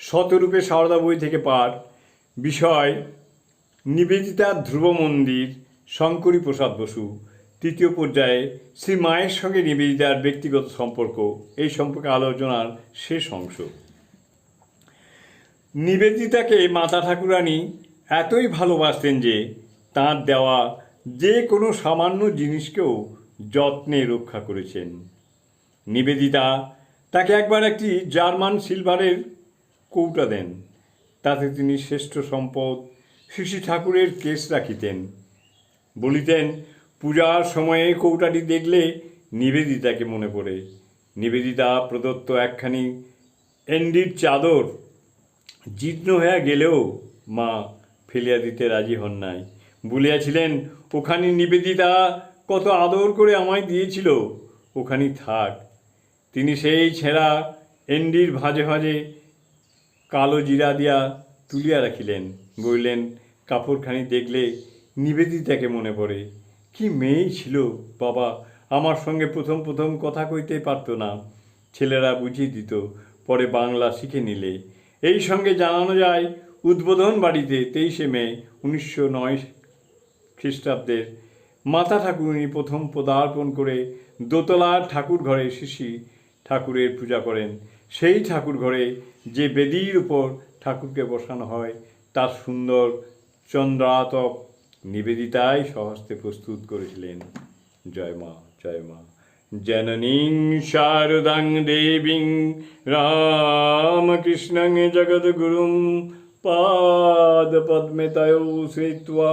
শতরূপে সারদা বই থেকে পাঠ, বিষয়, নিবেদিতা ধ্রুব মন্দির, শঙ্করী প্রসাদ বসু, তৃতীয় পর্যায়ে শ্রী মায়ের সঙ্গে নিবেদিতার ব্যক্তিগত সম্পর্ক, এই সম্পর্কে আলোচনার শেষ অংশ। নিবেদিতাকে মাতা ঠাকুরানী এতই ভালোবাসতেন যে তাঁর দেওয়া যে কোনো সামান্য জিনিসকেও যত্নে রক্ষা করেছেন। নিবেদিতা তাকে একবার একটি জার্মান সিলভারের কৌটা দেন। তাতে তিনি শ্রেষ্ঠ সম্পদ শ্রী ঠাকুরের কেস রাখিতেন। বলিতেন, পূজার সময়ে কৌটাটি দেখলে নিবেদিতাকে মনে পড়ে। নিবেদিতা প্রদত্ত একখানি এন্ডির চাদর জীর্ণ হইয়া গেলেও মা ফেলিয়া দিতে রাজি হন নাই। বলিয়াছিলেন, ওখানে নিবেদিতা কত আদর করে আমায় দিয়েছিল, ওখানি থাক। তিনি সেই ছেঁড়া এন্ডির ভাঁজে ভাঁজে কালো জিরা দিয়া তুলিয়া রাখিলেন। বললেন, কাপড়খানি দেখলে নিবেদিতাকে মনে পড়ে। কি মেয়েই ছিল, বাবা। আমার সঙ্গে প্রথম প্রথম কথা কইতে পারতো না। ছেলেরা বুঝিয়ে দিত, পরে বাংলা শিখে নিলে। এই সঙ্গে জানানো যায়, উদ্বোধন বাড়িতে তেইশে মে, উনিশশো নয় খ্রিস্টাব্দের। মাতা ঠাকুরনী প্রথম পদার্পণ করে দোতলার ঠাকুর ঘরে শিশি ঠাকুরের পূজা করেন। সেই ঠাকুর ঘরে যে বেদির উপর ঠাকুরকে বসানো হয়, তার সুন্দর চন্দ্রাতপ নিবেদিতাই সহস্তে প্রস্তুত করেছিলেন। জয় মা জয় মা। জননীং শারদাং দেবীং রামকৃষ্ণং জগদ্গুরুং পাদপদ্মে তয়ৌ শ্রিত্বা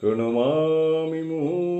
প্রণমামি মুহুর্মুহুঃ